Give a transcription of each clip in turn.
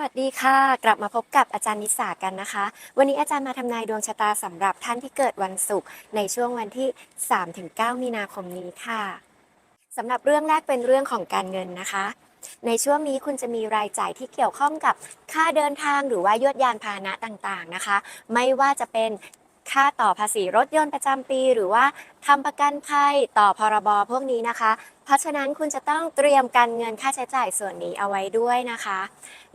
วัสดีค่ะ กลับมาพบกับอาจารย์นิสากันนะคะ วันนี้อาจารย์มาทำนายดวงชะตาสำหรับท่านที่เกิดวันศุกร์ในช่วงวันที่ 3-9 มีนาคมนี้ค่ะสำหรับเรื่องแรกเป็นเรื่องของการเงินนะคะ ในช่วงนี้คุณจะมีรายจ่ายที่เกี่ยวข้องกับค่าเดินทางหรือว่ายวดยานพาหนะต่างๆนะคะ ไม่ว่าจะเป็นค่าต่อภาษีรถยนต์ประจำปี หรือว่าทำประกันภัยต่อพรบพวกนี้นะคะ เพราะฉะนั้นคุณจะต้องเตรียมการเงินค่าใช้จ่ายส่วนนี้เอาไว้ด้วยนะคะ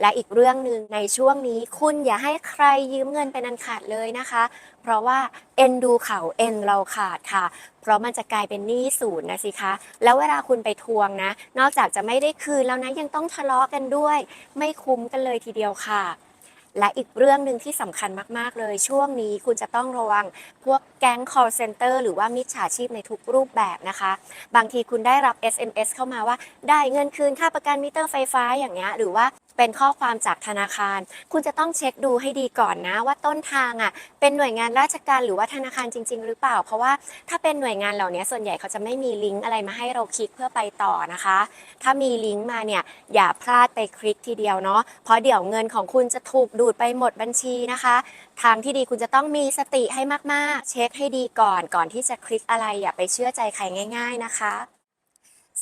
และอีกเรื่องหนึ่งในช่วงนี้คุณอย่าให้ใครยืมเงินเป็นอันขาดเลยนะคะ เพราะว่าเอ็นดูเขาเอ็นเราขาดค่ะ เพราะมันจะกลายเป็นหนี้ศูนย์นะสิคะ แล้วเวลาคุณไปทวงนะ นอกจากจะไม่ได้คืนแล้วนะยังต้องทะเลาะกันด้วย ไม่คุ้มกันเลยทีเดียวค่ะ และอีกเรื่องหนึ่งที่สำคัญมาก ๆ เลย ช่วงนี้คุณจะต้องระวังพวกแก๊ง call center หรือว่ามิจฉาชีพในทุกรูปแบบนะคะ บางทีคุณได้รับ SMS เข้ามาว่า ได้เงินคืนค่าประกันมิเตอร์ไฟฟ้าอย่างเงี้ยหรือว่าเป็นข้อความจากธนาคาร คุณจะต้องเช็คดูให้ดีก่อนนะ ว่าต้นทางอะเป็นหน่วยงานราชการหรือว่าธนาคารจริง ๆ หรือเปล่า เพราะว่าถ้าเป็นหน่วยงานเหล่านี้ส่วนใหญ่เขาจะไม่มีลิงก์อะไรมาให้เราคลิกเพื่อไปต่อนะคะ ถ้ามีลิงก์มาเนี่ยอย่าพลาดไปคลิกทีเดียวเนาะเพราะเดี๋ยวเงินของคุณจะถูกดูดไปหมดบัญชีนะคะ ทางที่ดีคุณจะต้องมีสติให้มากๆ เช็คให้ดีก่อนก่อนที่จะคลิกอะไรอย่าไปเชื่อใจใครง่าย ๆนะคะ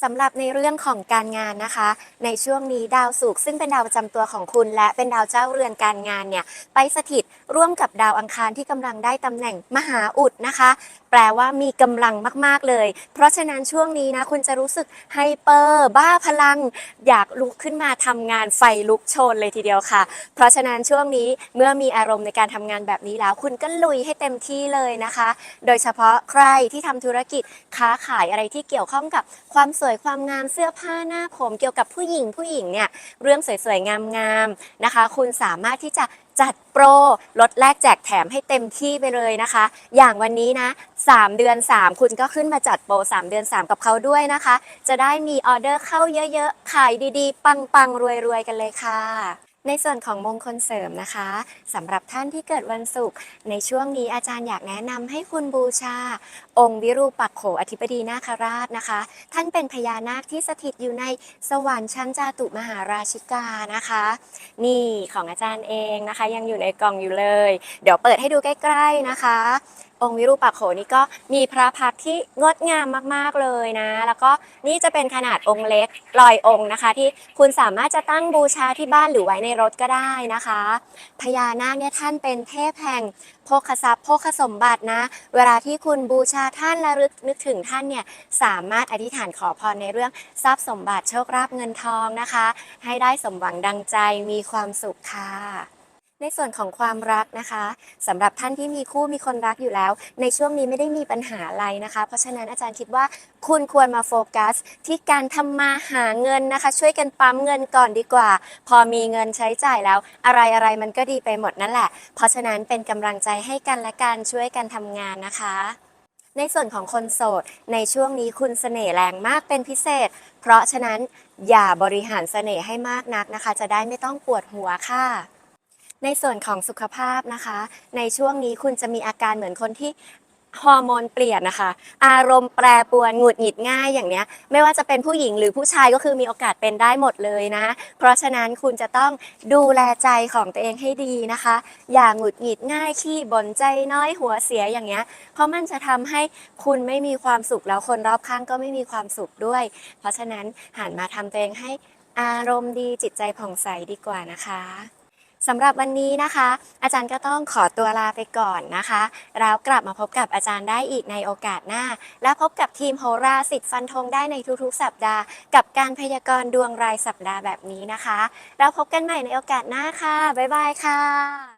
สำหรับในเรื่องของการงานนะคะ ในช่วงนี้ดาวศุกร์ซึ่งเป็นดาวประจำตัวของคุณ และเป็นดาวเจ้าเรือนการงานเนี่ยไปสถิตร่วมกับดาวอังคารที่กำลังได้ตำแหน่งมหาอุดนะคะ แปลว่ามีกำลังมากๆเลย เพราะฉะนั้นช่วงนี้นะคุณจะรู้สึกไฮเปอร์บ้าพลัง อยากลุกขึ้นมาทำงานไฟลุกโชนเลยทีเดียวค่ะ เพราะฉะนั้นช่วงนี้เมื่อมีอารมณ์ในการทำงานแบบนี้แล้ว คุณก็ลุยให้เต็มที่เลยนะคะ โดยเฉพาะใครที่ทำธุรกิจค้าขายอะไรที่เกี่ยวข้องกับความสวยความงามเสื้อผ้าหน้าผมเกี่ยวกับผู้หญิงผู้หญิงเนี่ยเรื่องสวยๆงามๆนะคะ คุณสามารถที่จะจัดโปรลดแลกแจกแถมให้เต็มที่ไปเลยนะคะ อย่างวันนี้นะ 3 เดือน 3 คุณก็ขึ้นมาจัดโปร 3 เดือน 3 กับเขาด้วยนะคะ จะได้มีออเดอร์เข้าเยอะๆ ขายดีๆ ปังๆ รวยๆ กันเลยค่ะ ในส่วนของมงคลเสริมนะคะสำหรับท่านที่เกิดวันศุกร์ในช่วงนี้อาจารย์อยากแนะนำให้คุณบูชา องค์วิรูปักโขอธิบดีนาคราชนะคะ ท่านเป็นพญานาคที่สถิตอยู่ในสวรรค์ชั้นจาตุมหาราชิกานะคะ นี่ของอาจารย์เองนะคะ ยังอยู่ในกล่องอยู่เลย เดี๋ยวเปิดให้ดูใกล้ๆนะคะ องค์วิรูปักโขนี่ก็มีพระพักที่งดงามมากๆเลยนะ แล้วก็นี่จะเป็นขนาดองค์เล็กลอยองค์นะคะ ที่คุณสามารถจะตั้งบูชาที่บ้านหรือไว้ในรถก็ได้นะคะ พญานาคเนี่ยท่านเป็นเทพแห่งโภคทรัพย์โภคสมบัตินะ เวลาที่คุณบูชาท่านและลึกนึกถึงท่านเนี่ยสามารถอธิษฐานขอพรในเรื่องทรัพย์สมบัติโชคลาภเงินทองนะคะ ให้ได้สมหวังดังใจมีความสุขค่ะในส่วนของความรักนะคะสำหรับท่านที่มีคู่มีคนรักอยู่แล้ว ในช่วงนี้ไม่ได้มีปัญหาอะไรนะคะ เพราะฉะนั้นอาจารย์คิดว่าคุณควรมาโฟกัส ที่การทำมาหาเงินนะคะ ช่วยกันปั๊มเงินก่อนดีกว่า พอมีเงินใช้จ่ายแล้ว อะไรอะไรมันก็ดีไปหมดนั่นแหละ เพราะฉะนั้นเป็นกำลังใจให้กันและกันช่วยกันทำงานนะคะ ในส่วนของคนโสด ในช่วงนี้คุณเสน่ห์แรงมากเป็นพิเศษ เพราะฉะนั้นอย่าบริหารเสน่ห์ให้มากนักนะคะ จะได้ไม่ต้องปวดหัวค่ะในส่วนของสุขภาพนะคะ ในช่วงนี้คุณจะมีอาการเหมือนคนที่ ฮอร์โมนเปลี่ยนนะคะ อารมณ์แปรปรวนหงุดหงิดง่ายอย่างเนี้ย ไม่ว่าจะเป็นผู้หญิงหรือผู้ชายก็คือมีโอกาสเป็นได้หมดเลยนะ เพราะฉะนั้นคุณจะต้องดูแลใจของตัวเองให้ดีนะคะ อย่าหงุดหงิดง่ายขี้บ่นใจน้อยหัวเสียอย่างเงี้ย เพราะมันจะทำให้คุณไม่มีความสุขแล้วคนรอบข้างก็ไม่มีความสุขด้วย เพราะฉะนั้นหันมาทำตัวเองให้อารมณ์ดีจิตใจผ่องใสดีกว่านะคะ สำหรับวันนี้นะคะ อาจารย์ก็ต้องขอตัวลาไปก่อนนะคะแล้วกลับมาพบกับอาจารย์ได้อีกในโอกาสหน้า และพบกับทีมโหราสิทธิ์ฟันธงได้ในทุกๆ สัปดาห์ กับการพยากรณ์ดวงรายสัปดาห์แบบนี้นะคะ แล้วพบกันใหม่ในโอกาสหน้าค่ะ บ๊ายบายค่ะ